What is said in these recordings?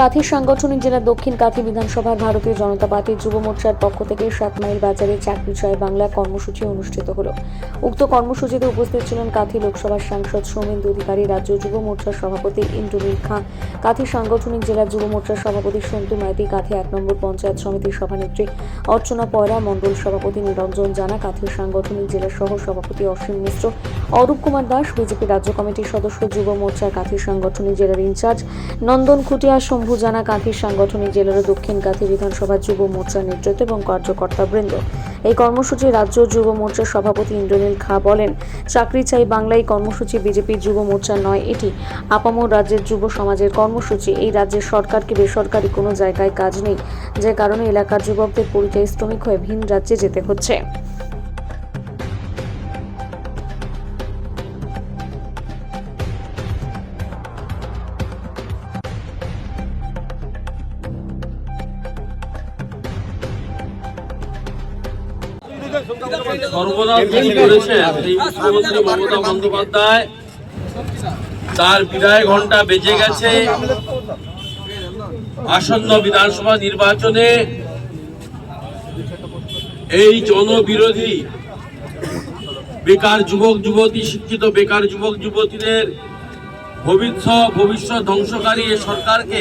কাথি সাংগঠনিক জেলা দক্ষিণ কাথি বিধানসভার ভারতীয় জনতা পার্টির যুব মোর্চার পক্ষ থেকে সাত মাইল বাজারে চাকরি চায় বাংলা কর্মসূচি অনুষ্ঠিত হলো। উক্ত কর্মসূচিতে উপস্থিত ছিলেন কাথি লোকসভার সাংসদ সৌমেন্দু অধিকারী, রাজ্য যুব মোর্চার সভাপতি ইন্দ্রনীল খাঁ, কাথি সাংগঠনিক জেলা যুব মোর্চার সভাপতি সন্তু মাইতি, কাথি এক নম্বর পঞ্চায়েত সমিতির সভানেত্রী অর্চনা পয়রা মণ্ডল সভাপতি নিরঞ্জন জানা, কাথি সাংগঠনিক জেলা সহ সভাপতি অসীম মিশ্র অরূপ কুমার দাস, বিজেপি রাজ্য কমিটির সদস্য, যুব মোর্চার কাথি সাংগঠনিক জেলার ইনচার্জ, নন্দন খুটিয়া, শম্ভু জানা, কাঁথির সাংগঠনিক জেলার দক্ষিণ কাঁথি বিধানসভা যুব মোর্চার নেতৃত্ব এবং কার্যকর্তাবৃন্দ এই কর্মসূচি রাজ্য যুব মোর্চার সভাপতি ইন্দ্রনীল খা বলেন, চাকরি চাই বাংলায় কর্মসূচি বিজেপির যুব মোর্চা নয়, এটি আপামর রাজ্যের যুব সমাজের কর্মসূচি। এই রাজ্যের সরকারকে বেসরকারি কোনো জায়গায় কাজ নেই, যে কারণে এলাকার যুবকদের পরিযায়ী শ্রমিক হয়ে ভিন রাজ্যে যেতে হচ্ছে। সর্বদা তিনি করেছেন। এই মুখ্যমন্ত্রী মমতা বন্দ্যোপাধ্যায়, তার বিদায় ঘণ্টা বেজে গেছে। আসন্ন বিধানসভা নির্বাচনে এই জনবিরোধী বেকার যুবক, যুবতী, শিক্ষিত বেকার যুবক, যুবতীদের ভবিষ্যৎ ভবিষ্যৎ ধ্বংসকারী এ সরকারকে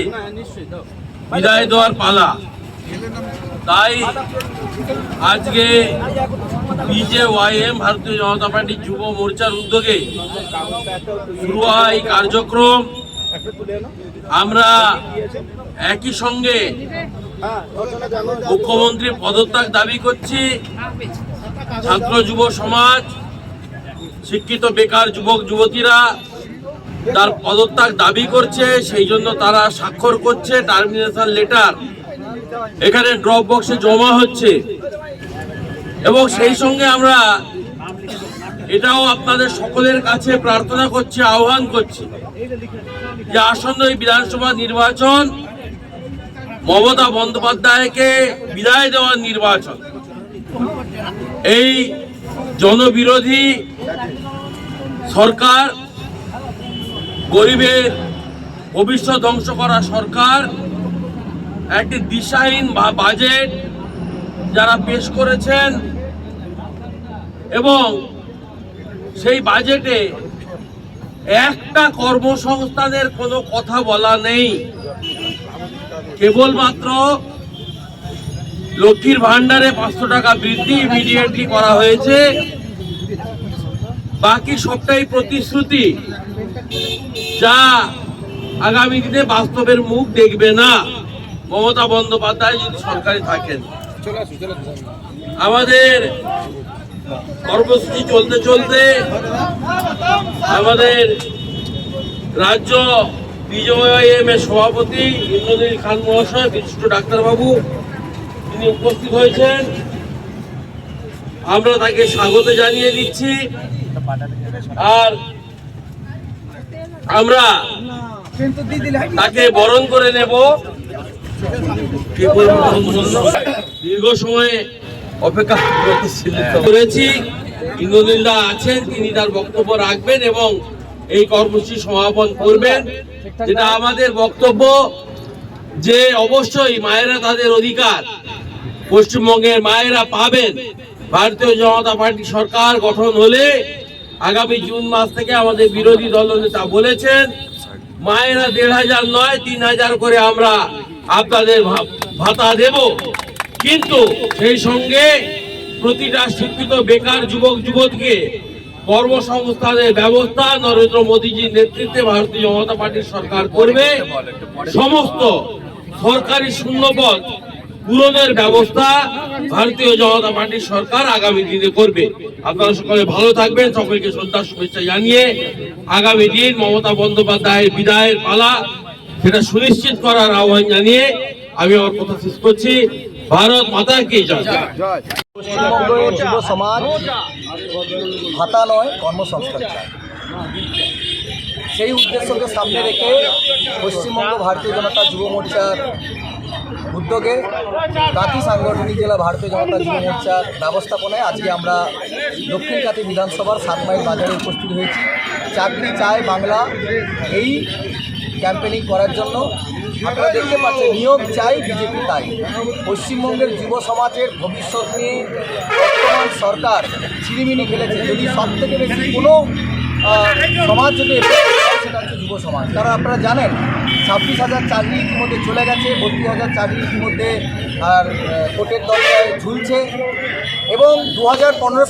বিদায় দেওয়ার পালা। তাই আজকে বিজেওয়াইএম, ভারতীয় জনতা পার্টি যুব মোর্চার উদ্যোগে শুরু হয় কার্যক্রম। আমরা একই সঙ্গে মুখ্যমন্ত্রী পদত্যাগ দাবি করছি। ছাত্র যুব সমাজ, শিক্ষিত বেকার যুবক যুবতীরা তার পদত্যাগ দাবি করছে, সেই জন্য তারা স্বাক্ষর করছে টার্মিনেশন লেটার এখানে ড্রপ বক্সে জমা হচ্ছে। এবং সেই সঙ্গে আমরা এটাও আপনাদের সকলের কাছে প্রার্থনা করছি, আহ্বান করছি যে আসন্ন এই বিধানসভা নির্বাচন মমতা বন্দ্যোপাধ্যায়কে বিদায় দেওয়ার নির্বাচন। এই জনবিরোধী সরকার, গরিবের ভবিষ্যৎ ধ্বংস করা সরকার একটি দিশাহীন বাজেট যারা পেশ করেছেন এবং সেই বাজেটে একটা কর্মসংস্থানের কোনো কথা বলা নেই। কেবলমাত্র লক্ষ্মীর ভান্ডারে পাঁচশো টাকা বৃদ্ধি ইমিডিয়েটলি করা হয়েছে। বাকি সবটাই প্রতিশ্রুতি। যা আগামী দিনে বাস্তবের মুখ দেখবে না। মমতা বন্দ্যোপাধ্যায় যদি সরকারে থাকেন আমাদের কর্মসূচি চলতে চলতে আমাদের রাজ্য বিজয়এম এর সভাপতি ইন্দ্রনীল খান মহাশয় বিশিষ্ট ডাক্তারবাবু তিনি উপস্থিত হয়েছেন। আমরা তাকে স্বাগত জানিয়ে দিচ্ছি। আর আমরা তাকে বরণ করে নেব। দীর্ঘ সময় অপেক্ষা করেছি ইন্দ্রনীলদা আছেন তিনি তার বক্তব্য রাখবেন এবং এই কর্মসূচি সমাপন করবেন। যেটা আমাদের বক্তব্য যে অবশ্যই মায়েরা তাদের অধিকার পশ্চিমবঙ্গের মায়েরা পাবেন। ভারতীয় জনতা পার্টি সরকার গঠন হলে আগামী জুন মাস থেকে আমাদের বিরোধী দলনেতা বলেছেন মায়েরা দেড় হাজার নয় তিন হাজার করে আমরা আপনাদের ভাতা দেব। কিন্তু সেই সঙ্গে প্রতিটা শিক্ষিত বেকার যুবক, যুবতীকে কর্মসংস্থানের ব্যবস্থা নরেন্দ্র মোদীজির নেতৃত্বে ভারতীয় জনতা পার্টির সরকার করবে। সমস্ত সরকারি শূন্যপদ পূরণের ব্যবস্থা ভারতীয় জনতা পার্টির সরকার আগামী দিনে করবে। আপনারা সকলে ভালো থাকবেন। সকলকে শ্রদ্ধা, শুভেচ্ছা জানিয়ে আগামী দিন মমতা বন্দ্যোপাধ্যায়ের বিদায়ের পালা। সেটা সুনিশ্চিত করার আহ্বান জানিয়ে আমি আমার কথা শেষ করছি। ভারত মাতা কি পশ্চিমবঙ্গের যুব সমাজ ভাতা নয় কর্মসংস্থান চায়। সেই উদ্দেশ্যকে সামনে রেখে পশ্চিমবঙ্গ ভারতীয় জনতা যুব মোর্চার উদ্যোগে কাঁথি সাংগঠনিক জেলা ভারতীয় জনতা যুব মোর্চার ব্যবস্থাপনায় আজকে আমরা দক্ষিণ কাঁথি বিধানসভার সাত মাইল বাজারে উপস্থিত হয়েছি। চাকরি চায় বাংলা, এই ক্যাম্পেনিং করার জন্য। আপনারা দেখতে পাচ্ছেন, নিয়োগ চাই, বিজেপি তাই। পশ্চিমবঙ্গের যুব সমাজের ভবিষ্যৎ নিয়ে বর্তমান সরকার চিরিমিনি খেলেছে। যদি সব থেকে বেশি কোনো সমাজ যদি সেটা হচ্ছে যুব সমাজ। কারণ আপনারা জানেন ছাব্বিশ হাজার চাকরি ইতিমধ্যে চলে গেছে, বত্রিশ হাজার চাকরি ইতিমধ্যে আর কোর্টের দরজায় ঝুলছে। এবং দু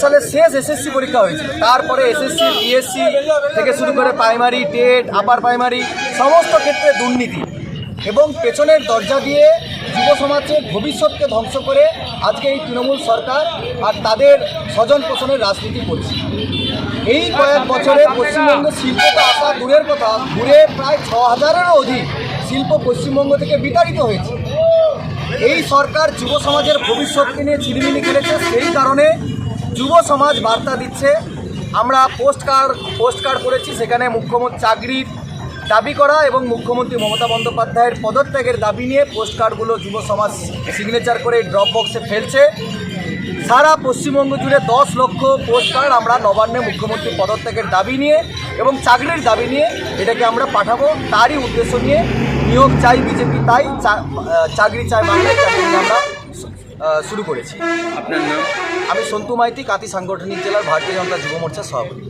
সালের শেষ এসএসসি পরীক্ষা হয়েছিল। তারপরে এসএসসি বিএসসি থেকে শুরু করে প্রাইমারি টেট আপার প্রাইমারি সমস্ত ক্ষেত্রে দুর্নীতি। এবং পেছনের দরজা দিয়ে যুব সমাজের ভবিষ্যৎকে ধ্বংস করে আজকে এই তৃণমূল সরকার আর তাদের স্বজন পোষণের রাজনীতি করছে। এই কয়েক বছরে পশ্চিমবঙ্গে শিল্প আসা দূরের কথা ঘুরে প্রায় ছ হাজারেরও অধিক শিল্প পশ্চিমবঙ্গ থেকে বিতাড়িত হয়েছে। এই সরকার যুব সমাজের ভবিষ্যৎকে নিয়ে ছিনিমিনি খেলেছে, সেই কারণে যুব সমাজ বার্তা দিচ্ছে। আমরা পোস্ট কার্ড পোস্ট কার্ড করেছি, সেখানে মুখ্যমন্ত্রী চাকরির দাবি করা এবং মুখ্যমন্ত্রী মমতা বন্দ্যোপাধ্যায়ের পদত্যাগের দাবি নিয়ে পোস্ট কার্ডগুলো যুব সমাজ সিগনেচার করে ড্রপ বক্সে ফেলছে। সারা পশ্চিমবঙ্গ জুড়ে দশ লক্ষ পোস্ট কার্ড আমরা নবান্নে মুখ্যমন্ত্রী পদত্যাগের দাবি নিয়ে এবং চাকরির দাবি নিয়ে এটাকে আমরা পাঠাবো। তারই উদ্দেশ্য নিয়ে নিয়োগ চাই বিজেপি তাই চা- চাকরি চাই বাংলায় চাকরি আমরা শুরু করেছি। আপনার নাম? আমি সন্তু মাইতি কাতি সাংগঠনিক জেলার ভারতীয় জনতা যুব মোর্চার সভাপতি।